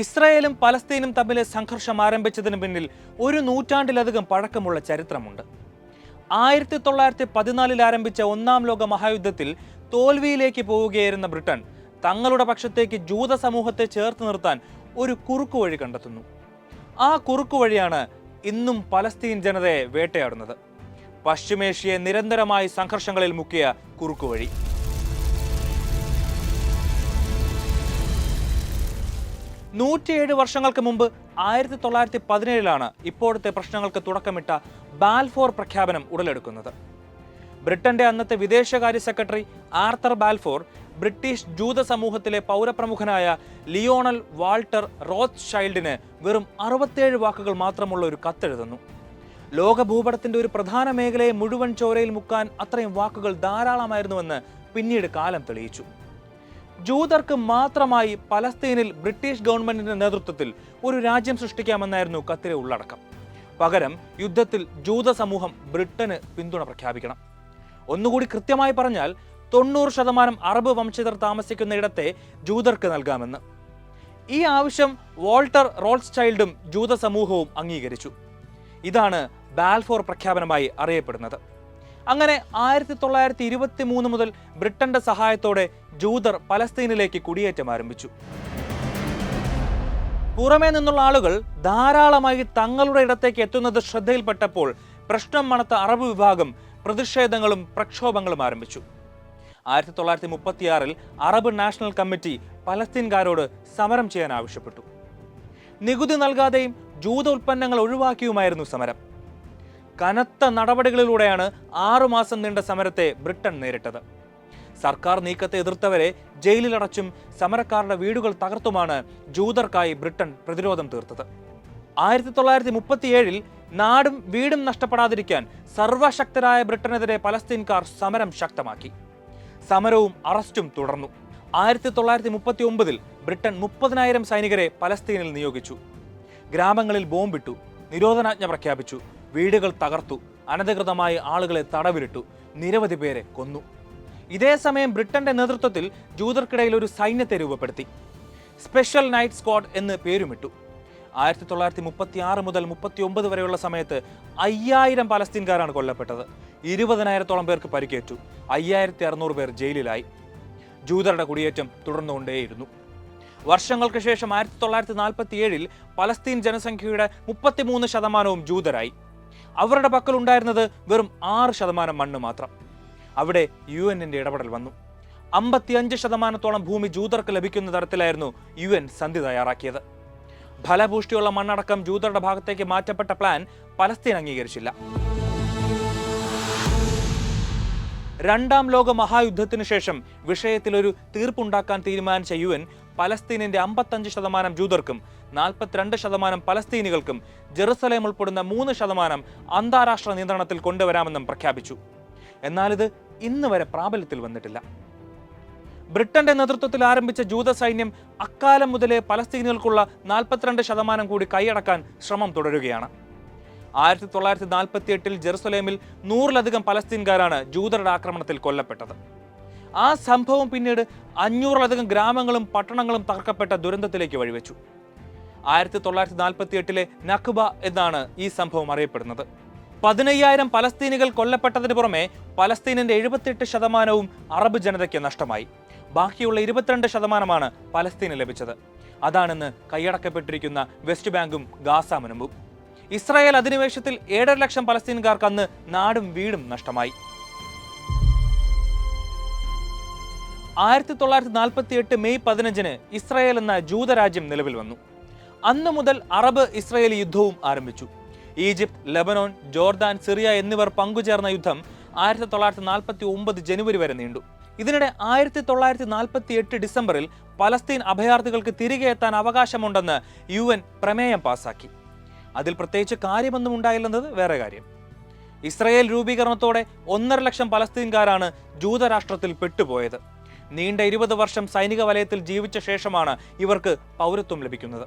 ഇസ്രായേലും പലസ്തീനും തമ്മിലെ സംഘർഷം ആരംഭിച്ചതിന് പിന്നിൽ ഒരു നൂറ്റാണ്ടിലധികം പഴക്കമുള്ള ചരിത്രമുണ്ട്. ആയിരത്തി തൊള്ളായിരത്തി പതിനാലിൽ ആരംഭിച്ച ഒന്നാം ലോക മഹായുദ്ധത്തിൽ തോൽവിയിലേക്ക് പോവുകയായിരുന്ന ബ്രിട്ടൻ തങ്ങളുടെ പക്ഷത്തേക്ക് ജൂത സമൂഹത്തെ ചേർത്ത് നിർത്താൻ ഒരു കുറുക്കുവഴി കണ്ടെത്തുന്നു. ആ കുറുക്കുവഴിയാണ് ഇന്നും പലസ്തീൻ ജനതയെ വേട്ടയാടുന്നത്. പശ്ചിമേഷ്യയെ നിരന്തരമായി സംഘർഷങ്ങളിൽ മുക്കിയ കുറുക്കുവഴി നൂറ്റിയേഴ് വർഷങ്ങൾക്ക് മുമ്പ് ആയിരത്തി തൊള്ളായിരത്തി പതിനേഴിലാണ് ഇപ്പോഴത്തെ പ്രശ്നങ്ങൾക്ക് തുടക്കമിട്ട ബാൽഫോർ പ്രഖ്യാപനം ഉടലെടുക്കുന്നത്. ബ്രിട്ടന്റെ അന്നത്തെ വിദേശകാര്യ സെക്രട്ടറി ആർത്തർ ബാൽഫോർ ബ്രിട്ടീഷ് ജൂത സമൂഹത്തിലെ പൗരപ്രമുഖനായ ലിയോണൽ വാൾട്ടർ റോത്ത് ഷൈൽഡിന് വെറും അറുപത്തേഴ് വാക്കുകൾ മാത്രമുള്ള ഒരു കത്തെഴുതുന്നു. ലോക ഭൂപടത്തിന്റെ ഒരു പ്രധാന മേഖലയെ മുഴുവൻ ചോരയിൽ മുക്കാൻ അത്രയും വാക്കുകൾ ധാരാളമായിരുന്നുവെന്ന് പിന്നീട് കാലം തെളിയിച്ചു. ജൂതർക്ക് മാത്രമായി പലസ്തീനിൽ ബ്രിട്ടീഷ് ഗവൺമെന്റിന്റെ നേതൃത്വത്തിൽ ഒരു രാജ്യം സൃഷ്ടിക്കാമെന്നായിരുന്നു കത്തിലെ ഉള്ളടക്കം. പകരം യുദ്ധത്തിൽ ജൂത സമൂഹം ബ്രിട്ടന് പിന്തുണ പ്രഖ്യാപിക്കണം. ഒന്നുകൂടി കൃത്യമായി പറഞ്ഞാൽ തൊണ്ണൂറ് ശതമാനം അറബ് വംശജർ താമസിക്കുന്ന ഇടത്തെ ജൂതർക്ക് നൽകാമെന്ന്. ഈ ആവശ്യം വോൾട്ടർ റോൾസ് ചൈൽഡും ജൂത സമൂഹവും അംഗീകരിച്ചു. ഇതാണ് ബാൽഫോർ പ്രഖ്യാപനമായി അറിയപ്പെടുന്നത്. അങ്ങനെ ആയിരത്തി തൊള്ളായിരത്തി ഇരുപത്തി മൂന്ന് മുതൽ ബ്രിട്ടന്റെ സഹായത്തോടെ ജൂതർ പലസ്തീനിലേക്ക് കുടിയേറ്റം ആരംഭിച്ചു. പുറമേ നിന്നുള്ള ആളുകൾ ധാരാളമായി തങ്ങളുടെ ഇടത്തേക്ക് എത്തുന്നത് ശ്രദ്ധയിൽപ്പെട്ടപ്പോൾ പ്രശ്നം മണത്ത അറബ് വിഭാഗം പ്രതിഷേധങ്ങളും പ്രക്ഷോഭങ്ങളും ആരംഭിച്ചു. ആയിരത്തി തൊള്ളായിരത്തി മുപ്പത്തിയാറിൽ അറബ് നാഷണൽ കമ്മിറ്റി പലസ്തീൻകാരോട് സമരം ചെയ്യാൻ ആവശ്യപ്പെട്ടു. നികുതി നൽകാതെയും ജൂത ഉൽപ്പന്നങ്ങൾ ഒഴിവാക്കിയുമായിരുന്നു സമരം. കനത്ത നടപടികളിലൂടെയാണ് ആറുമാസം നീണ്ട സമരത്തെ ബ്രിട്ടൻ നേരിട്ടത്. സർക്കാർ നീക്കത്തെ എതിർത്തവരെ ജയിലിലടച്ചും സമരക്കാരുടെ വീടുകൾ തകർത്തുമാണ് ജൂതർക്കായി ബ്രിട്ടൻ പ്രതിരോധം തീർത്തത്. ആയിരത്തി തൊള്ളായിരത്തി മുപ്പത്തിയേഴിൽ നാടും വീടും നഷ്ടപ്പെടാതിരിക്കാൻ സർവശക്തരായ ബ്രിട്ടനെതിരെ പലസ്തീൻകാർ സമരം ശക്തമാക്കി. സമരവും അറസ്റ്റും തുടർന്നു. ആയിരത്തി തൊള്ളായിരത്തി മുപ്പത്തി ഒമ്പതിൽ ബ്രിട്ടൻ മുപ്പതിനായിരം സൈനികരെ പലസ്തീനിൽ നിയോഗിച്ചു. ഗ്രാമങ്ങളിൽ ബോംബിട്ടു നിരോധനാജ്ഞ പ്രഖ്യാപിച്ചു വീടുകൾ തകർത്തു. അനധികൃതമായി ആളുകളെ തടവിലിട്ടു. നിരവധി പേരെ കൊന്നു. ഇതേ സമയം ബ്രിട്ടന്റെ നേതൃത്വത്തിൽ ജൂതർക്കിടയിൽ ഒരു സൈന്യത്തെ രൂപപ്പെടുത്തി. സ്പെഷ്യൽ നൈറ്റ് സ്ക്വാഡ് എന്ന് പേരുമിട്ടു. ആയിരത്തി തൊള്ളായിരത്തി മുപ്പത്തി ആറ് മുതൽ മുപ്പത്തി ഒമ്പത് വരെയുള്ള സമയത്ത് അയ്യായിരം പലസ്തീൻകാരാണ് കൊല്ലപ്പെട്ടത്. ഇരുപതിനായിരത്തോളം പേർക്ക് പരിക്കേറ്റു. അയ്യായിരത്തി അറുന്നൂറ് പേർ ജയിലിലായി. ജൂതരുടെ കുടിയേറ്റം തുടർന്നുകൊണ്ടേയിരുന്നു. വർഷങ്ങൾക്ക് ശേഷം ആയിരത്തി തൊള്ളായിരത്തി നാൽപ്പത്തി ഏഴിൽ പലസ്തീൻ ജനസംഖ്യയുടെ മുപ്പത്തിമൂന്ന് ശതമാനവും ജൂതരായി. അവരുടെ പക്കൽ ഉണ്ടായിരുന്നത് വെറും ആറ് ശതമാനം മണ്ണ് മാത്രം. അവിടെ യു എന്നിന്റെ ഇടപെടൽ വന്നു. അമ്പത്തിയഞ്ച് ശതമാനത്തോളം ഭൂമി ജൂതർക്ക് ലഭിക്കുന്ന തരത്തിലായിരുന്നു യു എൻ സന്ധി തയ്യാറാക്കിയത്. ഫലപുഷ്ടിയുള്ള മണ്ണടക്കം ജൂതരുടെ ഭാഗത്തേക്ക് മാറ്റപ്പെട്ട പ്ലാൻ പലസ്തീൻ അംഗീകരിച്ചില്ല. രണ്ടാം ലോക മഹായുദ്ധത്തിനു ശേഷം വിഷയത്തിൽ ഒരു തീർപ്പുണ്ടാക്കാൻ തീരുമാനിച്ച യു എൻ പലസ്തീനിന്റെ അമ്പത്തഞ്ച് ശതമാനം ജൂതർക്കും നാൽപ്പത്തിരണ്ട് ശതമാനം പലസ്തീനികൾക്കും ജെറുസലേം ഉൾപ്പെടുന്ന മൂന്ന് ശതമാനം അന്താരാഷ്ട്ര നിയന്ത്രണത്തിൽ കൊണ്ടുവരാമെന്നും പ്രഖ്യാപിച്ചു. എന്നാലിത് ഇന്ന് വരെ പ്രാബല്യത്തിൽ വന്നിട്ടില്ല. ബ്രിട്ടന്റെ നേതൃത്വത്തിൽ ആരംഭിച്ച ജൂത സൈന്യം അക്കാലം മുതലേ പലസ്തീനികൾക്കുള്ള നാൽപ്പത്തിരണ്ട് ശതമാനം കൂടി കൈയടക്കാൻ ശ്രമം തുടരുകയാണ്. ആയിരത്തി തൊള്ളായിരത്തി നാൽപ്പത്തി എട്ടിൽ ജെറുസലേമിൽ നൂറിലധികം പലസ്തീൻകാരാണ് ജൂതരുടെ ആക്രമണത്തിൽ കൊല്ലപ്പെട്ടത്. ആ സംഭവം പിന്നീട് അഞ്ഞൂറിലധികം ഗ്രാമങ്ങളും പട്ടണങ്ങളും തകർക്കപ്പെട്ട ദുരന്തത്തിലേക്ക് വഴിവെച്ചു. ആയിരത്തി തൊള്ളായിരത്തി നാൽപ്പത്തി എട്ടിലെ നഖ്ബ എന്നാണ് ഈ സംഭവം അറിയപ്പെടുന്നത്. പതിനയ്യായിരം പലസ്തീനികൾ കൊല്ലപ്പെട്ടതിന് പുറമെ പലസ്തീനിന്റെ എഴുപത്തിയെട്ട് ശതമാനവും അറബ് ജനതയ്ക്ക് നഷ്ടമായി. ബാക്കിയുള്ള ഇരുപത്തിരണ്ട് ശതമാനമാണ് പലസ്തീന് ലഭിച്ചത്. അതാണെന്ന് കൈയടക്കപ്പെട്ടിരിക്കുന്ന വെസ്റ്റ് ബാങ്കും ഗാസ മുനമ്പും. ഇസ്രായേൽ അധിനിവേശത്തിൽ ഏഴര ലക്ഷം പലസ്തീൻകാർക്ക് അന്ന് നാടും വീടും നഷ്ടമായി. ആയിരത്തി തൊള്ളായിരത്തി നാൽപ്പത്തി എട്ട് മെയ് പതിനഞ്ചിന് ഇസ്രായേൽ എന്ന ജൂതരാജ്യം നിലവിൽ വന്നു. അന്നു മുതൽ അറബ് ഇസ്രായേൽ യുദ്ധവും ആരംഭിച്ചു. ഈജിപ്ത് ലബനോൻ ജോർദാൻ സിറിയ എന്നിവർ പങ്കുചേർന്ന യുദ്ധം ആയിരത്തി തൊള്ളായിരത്തി നാൽപ്പത്തി ഒമ്പത് ജനുവരി വരെ നീണ്ടു. ഇതിനിടെ ആയിരത്തി തൊള്ളായിരത്തി നാൽപ്പത്തി എട്ട് ഡിസംബറിൽ പലസ്തീൻ അഭയാർത്ഥികൾക്ക് തിരികെ എത്താൻ അവകാശമുണ്ടെന്ന് യു എൻ പ്രമേയം പാസാക്കി. അതിൽ പ്രത്യേകിച്ച് കാര്യമൊന്നും ഉണ്ടായില്ലെന്നത് വേറെ കാര്യം. ഇസ്രയേൽ രൂപീകരണത്തോടെ ഒന്നര ലക്ഷം പലസ്തീൻകാരാണ് ജൂതരാഷ്ട്രത്തിൽ പെട്ടുപോയത്. നീണ്ട ഇരുപത് വർഷം സൈനിക വലയത്തിൽ ജീവിച്ച ശേഷമാണ് ഇവർക്ക് പൗരത്വം ലഭിക്കുന്നത്.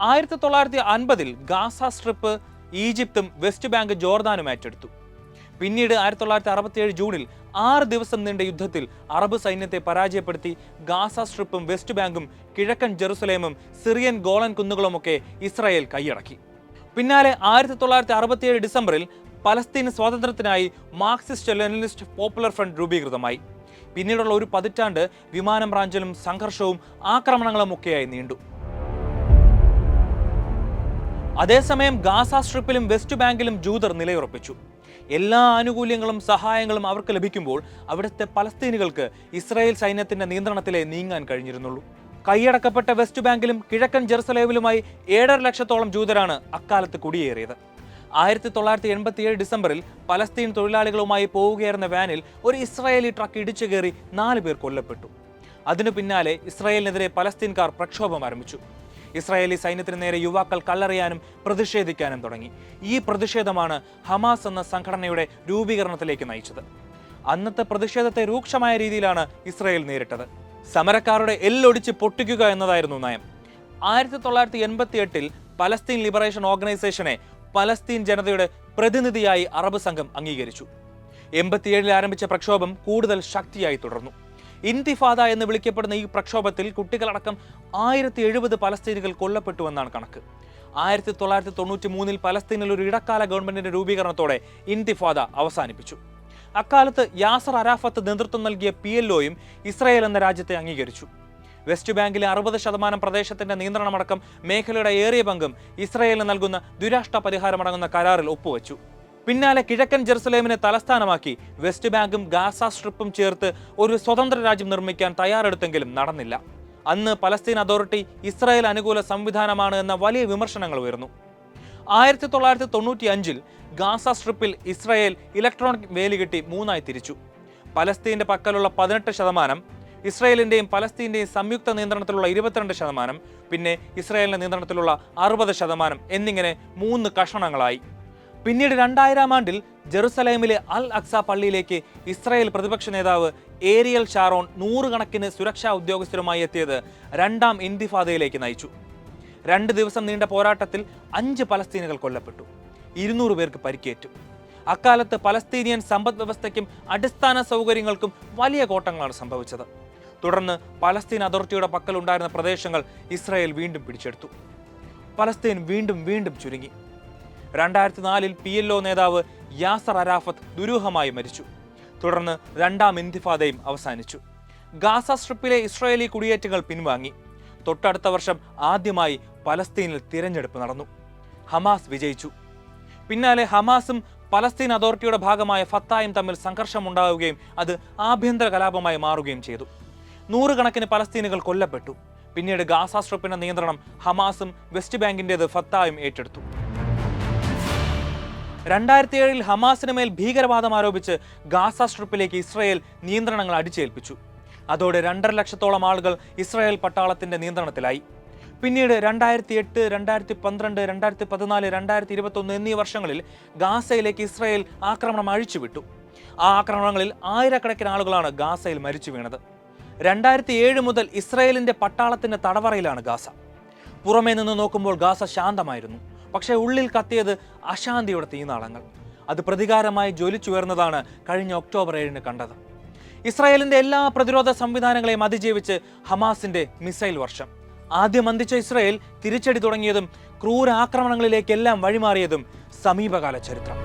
ആയിരത്തി തൊള്ളായിരത്തി അൻപതിൽ ഗാസ സ്ട്രിപ്പ് ഈജിപ്തും വെസ്റ്റ് ബാങ്ക് ജോർദാനും ഏറ്റെടുത്തു. പിന്നീട് ആയിരത്തി തൊള്ളായിരത്തി അറുപത്തിയേഴ് ജൂണിൽ ആറ് ദിവസം നീണ്ട യുദ്ധത്തിൽ അറബ് സൈന്യത്തെ പരാജയപ്പെടുത്തി ഗാസ സ്ട്രിപ്പും വെസ്റ്റ് ബാങ്കും കിഴക്കൻ ജെറുസലേമും സിറിയൻ ഗോളൻ കുന്നുകളുമൊക്കെ ഇസ്രായേൽ കൈയടക്കി. പിന്നാലെ ആയിരത്തി തൊള്ളായിരത്തി അറുപത്തിയേഴ് ഡിസംബറിൽ പലസ്തീൻ സ്വാതന്ത്ര്യത്തിനായി മാർക്സിസ്റ്റ് ലെനിനിസ്റ്റ് പോപ്പുലർ ഫ്രണ്ട് രൂപീകൃതമായി. പിന്നീടുള്ള ഒരു പതിറ്റാണ്ട് വിമാനം റാഞ്ചലും സംഘർഷവും ആക്രമണങ്ങളും ഒക്കെയായി നീണ്ടു. അതേസമയം ഗാസ സ്ട്രിപ്പിലും വെസ്റ്റ് ബാങ്കിലും ജൂതർ നിലയുറപ്പിച്ചു. എല്ലാ ആനുകൂല്യങ്ങളും സഹായങ്ങളും അവർക്ക് ലഭിക്കുമ്പോൾ അവിടുത്തെ പലസ്തീനുകൾക്ക് ഇസ്രായേൽ സൈന്യത്തിന്റെ നിയന്ത്രണത്തിലെ നീങ്ങാൻ കഴിഞ്ഞിരുന്നുള്ളൂ. കൈയടക്കപ്പെട്ട വെസ്റ്റ് ബാങ്കിലും കിഴക്കൻ ജെറുസലേമിലുമായി ഏഴര ലക്ഷത്തോളം ജൂതരാണ് അക്കാലത്ത് കുടിയേറിയത്. ആയിരത്തി തൊള്ളായിരത്തി എൺപത്തിയേഴ് ഡിസംബറിൽ പലസ്തീൻ തൊഴിലാളികളുമായി പോവുകയായിരുന്ന വാനിൽ ഒരു ഇസ്രായേലി ട്രക്ക് ഇടിച്ചു കയറി നാല് പേർ കൊല്ലപ്പെട്ടു. അതിനു പിന്നാലെ ഇസ്രായേലിനെതിരെ പലസ്തീൻകാർ പ്രക്ഷോഭം ആരംഭിച്ചു. ഇസ്രായേലി സൈന്യത്തിന് നേരെ യുവാക്കൾ കല്ലെറിയാനും പ്രതിഷേധിക്കാനും തുടങ്ങി. ഈ പ്രതിഷേധമാണ് ഹമാസ് എന്ന സംഘടനയുടെ രൂപീകരണത്തിലേക്ക് നയിച്ചത്. അന്നത്തെ പ്രതിഷേധത്തെ രൂക്ഷമായ രീതിയിലാണ് ഇസ്രായേൽ നേരിട്ടത്. സമരക്കാരുടെ എല്ലൊടിച്ച് പൊട്ടിക്കുക എന്നതായിരുന്നു നയം. ആയിരത്തി തൊള്ളായിരത്തി എൺപത്തി എട്ടിൽ പലസ്തീൻ ലിബറേഷൻ ഓർഗനൈസേഷനെ പലസ്തീൻ ജനതയുടെ പ്രതിനിധിയായി അറബ് സംഘം അംഗീകരിച്ചു. എൺപത്തിയേഴിൽ ആരംഭിച്ച പ്രക്ഷോഭം കൂടുതൽ ശക്തിയായി തുടർന്നു. ഇന്തിഫാദ എന്ന് വിളിക്കപ്പെടുന്ന ഈ പ്രക്ഷോഭത്തിൽ കുട്ടികളടക്കം ആയിരത്തി എഴുപത് പലസ്തീനികൾ കൊല്ലപ്പെട്ടുവെന്നാണ് കണക്ക്. ആയിരത്തി തൊള്ളായിരത്തി തൊണ്ണൂറ്റി മൂന്നിൽ പലസ്തീനിൽ ഒരു ഇടക്കാല ഗവൺമെന്റിന്റെ രൂപീകരണത്തോടെ ഇന്തിഫാദ അവസാനിപ്പിച്ചു. അക്കാലത്ത് യാസർ അരാഫത്ത് നേതൃത്വം നൽകിയ പി എൽഒയും ഇസ്രായേൽ എന്ന രാജ്യത്തെ അംഗീകരിച്ചു. വെസ്റ്റ് ബാങ്കിലെ അറുപത് ശതമാനം പ്രദേശത്തിന്റെ നിയന്ത്രണമടക്കം മേഖലയുടെ ഏറിയ പങ്കും ഇസ്രയേലിന് നൽകുന്ന ദുരാഷ്ട്ര പരിഹാരമടങ്ങുന്ന കരാറിൽ ഒപ്പുവച്ചു. പിന്നാലെ കിഴക്കൻ ജെറുസലേമിനെ തലസ്ഥാനമാക്കി വെസ്റ്റ് ബാങ്കും ഗാസ സ്ട്രിപ്പും ചേർത്ത് ഒരു സ്വതന്ത്ര രാജ്യം നിർമ്മിക്കാൻ തയ്യാറെടുത്തെങ്കിലും നടന്നില്ല. അന്ന് പലസ്തീൻ അതോറിറ്റി ഇസ്രായേൽ അനുകൂല സംവിധാനമാണ് എന്ന വലിയ വിമർശനങ്ങൾ ഉയർന്നു. ആയിരത്തി തൊള്ളായിരത്തി തൊണ്ണൂറ്റി അഞ്ചിൽ ഗാസ സ്ട്രിപ്പിൽ ഇസ്രായേൽ ഇലക്ട്രോണിക് വേലി കെട്ടി മൂന്നായി തിരിച്ചു. പലസ്തീന്റെ പക്കലുള്ള പതിനെട്ട് ശതമാനം ഇസ്രായേലിന്റെയും പലസ്തീന്റെയും സംയുക്ത നിയന്ത്രണത്തിലുള്ള ഇരുപത്തിരണ്ട് ശതമാനം പിന്നെ ഇസ്രായേലിന്റെ നിയന്ത്രണത്തിലുള്ള അറുപത് ശതമാനം എന്നിങ്ങനെ മൂന്ന് കഷണങ്ങളായി. പിന്നീട് രണ്ടായിരം ആണ്ടിൽ ജെറുസലേമിലെ അൽ അക്സ പള്ളിയിലേക്ക് ഇസ്രായേൽ പ്രതിപക്ഷ നേതാവ് ഏരിയൽ ഷാറോൺ നൂറുകണക്കിന് സുരക്ഷാ ഉദ്യോഗസ്ഥരുമായി എത്തിയത് രണ്ടാം ഇന്തിഫാദയിലേക്ക് നയിച്ചു. രണ്ട് ദിവസം നീണ്ട പോരാട്ടത്തിൽ അഞ്ച് പലസ്തീനുകൾ കൊല്ലപ്പെട്ടു. ഇരുന്നൂറ് പേർക്ക് പരിക്കേറ്റു. അക്കാലത്ത് പലസ്തീനിയൻ സമ്പദ് വ്യവസ്ഥയ്ക്കും അടിസ്ഥാന സൗകര്യങ്ങൾക്കും വലിയ കോട്ടങ്ങളാണ് സംഭവിച്ചത്. തുടർന്ന് പലസ്തീൻ അതോറിറ്റിയുടെ പക്കലുണ്ടായിരുന്ന പ്രദേശങ്ങൾ ഇസ്രായേൽ വീണ്ടും പിടിച്ചെടുത്തു. പലസ്തീൻ വീണ്ടും വീണ്ടും ചുരുങ്ങി. രണ്ടായിരത്തി നാലിൽ പി എൽ ഒ നേതാവ് യാസർ അരാഫത്ത് ദുരൂഹമായി മരിച്ചു. തുടർന്ന് രണ്ടാം ഇന്തിഫാദയും അവസാനിച്ചു. ഗാസ സ്ട്രിപ്പിലെ ഇസ്രായേലി കുടിയേറ്റങ്ങൾ പിൻവാങ്ങി. തൊട്ടടുത്ത വർഷം ആദ്യമായി പലസ്തീനിൽ തിരഞ്ഞെടുപ്പ് നടന്നു. ഹമാസ് വിജയിച്ചു. പിന്നാലെ ഹമാസും പലസ്തീൻ അതോറിറ്റിയുടെ ഭാഗമായ ഫത്തായും തമ്മിൽ സംഘർഷമുണ്ടാവുകയും അത് ആഭ്യന്തര കലാപമായി മാറുകയും ചെയ്തു. നൂറുകണക്കിന് പലസ്തീനുകൾ കൊല്ലപ്പെട്ടു. പിന്നീട് ഗാസ സ്ട്രിപ്പിന്റെ നിയന്ത്രണം ഹമാസും വെസ്റ്റ് ബാങ്കിന്റേത് ഫത്തായും ഏറ്റെടുത്തു. രണ്ടായിരത്തി ഏഴിൽ ഹമാസിന് മേൽ ഭീകരവാദം ആരോപിച്ച് ഗാസ സ്ട്രിപ്പിലേക്ക് ഇസ്രായേൽ നിയന്ത്രണങ്ങൾ അടിച്ചേൽപ്പിച്ചു. അതോടെ രണ്ടര ലക്ഷത്തോളം ആളുകൾ ഇസ്രായേൽ പട്ടാളത്തിന്റെ നിയന്ത്രണത്തിലായി. പിന്നീട് രണ്ടായിരത്തി എട്ട് രണ്ടായിരത്തി പന്ത്രണ്ട് രണ്ടായിരത്തി പതിനാല് രണ്ടായിരത്തി ഇരുപത്തൊന്ന് എന്നീ വർഷങ്ങളിൽ ഗാസയിലേക്ക് ഇസ്രായേൽ ആക്രമണം അഴിച്ചുവിട്ടു. ആ ആക്രമണങ്ങളിൽ ആയിരക്കണക്കിന് ആളുകളാണ് ഗാസയിൽ മരിച്ചു വീണത് രണ്ടായിരത്തി ഏഴ് മുതൽ ഇസ്രായേലിന്റെ പട്ടാളത്തിന്റെ തടവറയിലാണ് ഗാസ. പുറമേ നിന്ന് നോക്കുമ്പോൾ ഗാസ ശാന്തമായിരുന്നു. പക്ഷേ ഉള്ളിൽ കത്തിയത് അശാന്തിയുടെ തീനാളങ്ങൾ. അത് പ്രതികാരമായി ജ്വലിച്ചുയർന്നതാണ് കഴിഞ്ഞ ഒക്ടോബർ ഏഴിന് കണ്ടത്. ഇസ്രായേലിന്റെ എല്ലാ പ്രതിരോധ സംവിധാനങ്ങളെയും അതിജീവിച്ച് ഹമാസിന്റെ മിസൈൽ വർഷം. ആദ്യം അന്തിച്ച ഇസ്രായേൽ തിരിച്ചടി തുടങ്ങിയതും ക്രൂര ആക്രമണങ്ങളിലേക്കെല്ലാം വഴിമാറിയതും സമീപകാല ചരിത്രം.